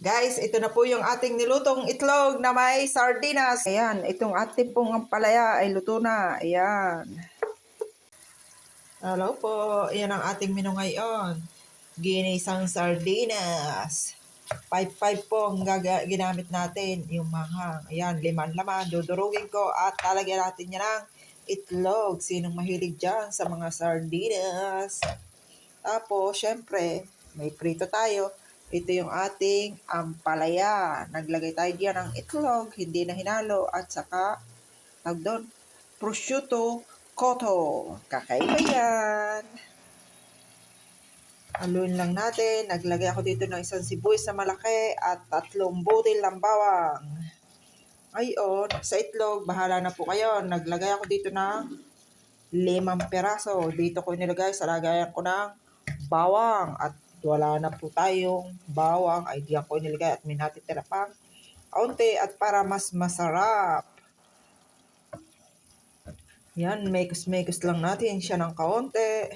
Guys, ito na po yung ating nilutong itlog na may sardinas. Ayan, itong ating pong ampalaya ay luto na. Ayan. Hello po. Ayan ang ating menu ngayon. Ginisang sardinas. 5-5 po ang ginamit natin. Yung mahang. Ayan, liman laman. Dudurugin ko at talagyan natin yan ng itlog. Sinong mahilig dyan sa mga sardinas? Tapos, syempre, may prito tayo. Ito yung ating ampalaya. Naglagay tayo diyan ng itlog, hindi na hinalo, at saka, tag doon, prosciutto cotto. Kakaiba yan. Haluin lang natin. Naglagay ako dito ng isang sibuyas na malaki at tatlong butil ng bawang. Ngayon, sa itlog, bahala na po kayo. Naglagay ako dito ng limang peraso. Dito ko nilagay sa lagayan ko ng bawang. At wala na po tayong bawang. Ay diyan ko nilagay at may natitira pang kaunti at para mas masarap. Yan, mekos-mekos lang natin siya ng kaunti.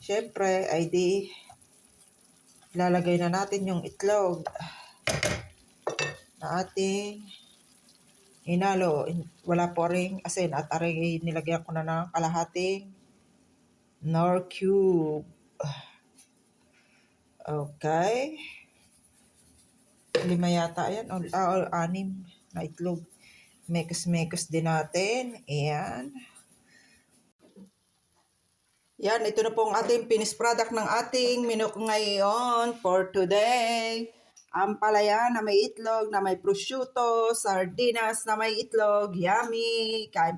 Siyempre, ay di lalagay na natin yung itlog na ating inalo. Wala po ring asin at aray nilagyan ko na ng kalahating nor cube. Okay. Lima yata yan. O, ah, o, anim na itlog. Mekos-mekos din natin. Ayan. Yan, ito na po ang ating finished product ng ating menu ngayon for today. Ampalaya na may itlog, na may prosciutto, sardinas na may itlog. Yummy! Kain